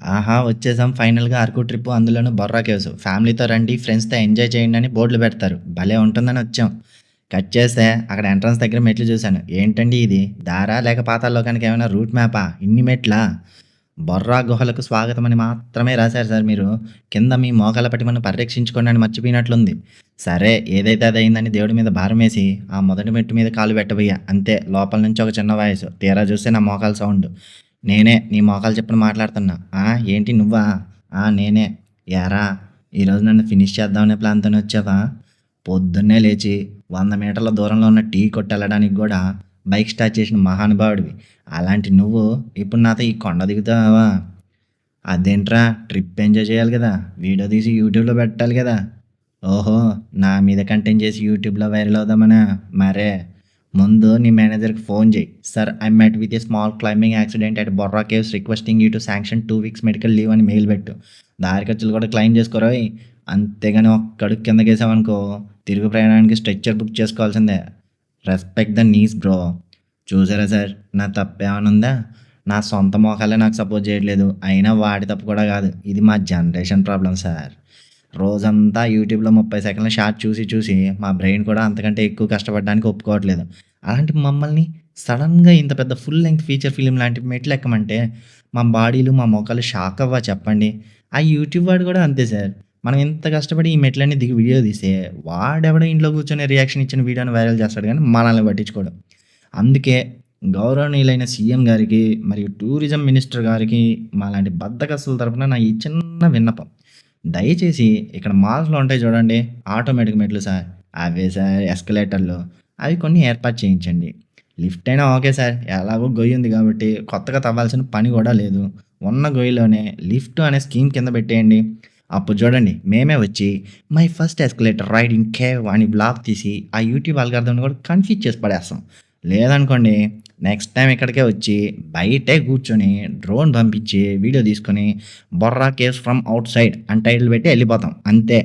ఆహా! వచ్చేసాం ఫైనల్‌గా అరకు ట్రిప్ అందులోనూ బొర్రా కేవ్స్. ఫ్యామిలీతో రండి, ఫ్రెండ్స్‌తో ఎంజాయ్ చేయండి అని బోర్డులు పెడతారు. భలే ఉంటుందని వచ్చాం. కట్ చేస్తే అక్కడ ఎంట్రన్స్ దగ్గర మెట్లు చూశాను. ఏంటండి ఇది? దారా లేక పాతాళలోకానికి ఏమైనా రూట్ మ్యాపా? ఇన్ని మెట్లా? బొర్రా గుహలకు స్వాగతం అని మాత్రమే రాశారు సార్ మీరు. కింద మీ మోకాల పట్టి మనం పరిరక్షించుకోండి అని మర్చిపోయినట్లుంది. సరే ఏదైతే అదైందని దేవుడి మీద భారం వేసి ఆ మొదటి మెట్టు మీద కాలు పెట్టబోయా. అంతే లోపల నుంచి ఒక చిన్న వాయిస్. తీరా చూస్తే నా మోకాలు సౌండ్. నేనే నీ మోకాలు చెప్పని మాట్లాడుతున్నా. ఆ! ఏంటి నువ్వా? ఆ! నేనే. ఎరా ఈరోజు నన్ను ఫినిష్ చేద్దామనే ప్లాన్‌తోనే వచ్చావా? పొద్దున్నే లేచి వంద మీటర్ల దూరంలో ఉన్న టీ కొట్టెళ్ళడానికి కూడా బైక్ స్టార్ట్ చేసిన మహానుభావుడివి. అలాంటి నువ్వు ఇప్పుడు నాతో ఈ కొండ దిగుతావా? అదేంట్రా ట్రిప్ ఎంజాయ్ చేయాలి కదా వీడియో తీసి యూట్యూబ్‌లో పెట్టాలి కదా ఓహో! నా మీద కంటెంట్ చేసి యూట్యూబ్‌లో వైరల్ అవుదామనా? మరే ముందు నీ మేనేజర్‌కి ఫోన్ చేయి sir I met with a small climbing accident at Borra caves requesting you to sanction two weeks medical leave అని మెయిల్ పెట్టు. దారి ఖర్చులు కూడా క్లైమ్ చేసుకోరోయ్. అంతేగాని ఒక్కడు కిందకేసామనుకో తిరుగు ప్రయాణానికి స్ట్రెచ్చర్ బుక్ చేసుకోవాల్సిందే. Respect the knees bro. చూసారా సార్ నా తప్పేమనుందా ఉందా? నా సొంత మోకాలే నాకు సపోర్ట్ చేయట్లేదు. అయినా వాడి తప్పు కూడా కాదు. ఇది మా జనరేషన్ ప్రాబ్లం సార్. రోజంతా యూట్యూబ్‌లో ముప్పై సెకండ్ల షార్ట్ చూసి చూసి మా బ్రెయిన్ కూడా అంతకంటే ఎక్కువ కష్టపడడానికి ఒప్పుకోవట్లేదు. అలాంటి మమ్మల్ని సడన్గా ఇంత పెద్ద ఫుల్ లెంగ్త్ ఫీచర్ ఫిలిం లాంటి మెట్లు ఎక్కమంటే మా బాడీలు, మా మోకాళ్ళు షాక్ అవ్వా చెప్పండి? ఆ యూట్యూబ్ వాడు కూడా అంతే సార్. మనం ఇంత కష్టపడి ఈ మెట్లన్నీ దిగి వీడియో తీస్తే వాడెవడో ఇంట్లో కూర్చొని రియాక్షన్ ఇచ్చిన వీడియోని వైరల్ చేస్తాడు కానీ మనల్ని పట్టించుకోడు. అందుకే గౌరవనీయులైన సీఎం గారికి మరియు టూరిజం మినిస్టర్ గారికి మాలాంటి బద్దకస్తుల తరఫున నా ఈ చిన్న విన్నపం. దయచేసి ఇక్కడ మాల్స్‌లో ఉంటాయి చూడండి ఆటోమేటిక్ మెట్లు సార్. అవే సార్ ఎస్కలేటర్లు. అవి కొన్ని ఏర్పాటు చేయించండి. లిఫ్ట్ అయినా ఓకే సార్. ఎలాగో గొయ్యి ఉంది కాబట్టి కొత్తగా తవ్వాల్సిన పని కూడా లేదు. ఉన్న గొయ్యిలోనే లిఫ్ట్ అనే స్కీమ్ కింద పెట్టేయండి. అప్పుడు చూడండి మేమే వచ్చి my first escalator ride in cave అని బ్లాక్ తీసి ఆ యూట్యూబ్ అల్గారిథంని కూడా కన్‌ఫ్యూజ్ చేసి పడేస్తాం. లేదనుకోండి నెక్స్ట్ టైం ఇక్కడికే వచ్చి బయటే కూర్చొని డ్రోన్ పంపించి వీడియో తీసుకొని Borra caves from outside అని టైటిల్ పెట్టి వెళ్ళిపోతాం అంతే.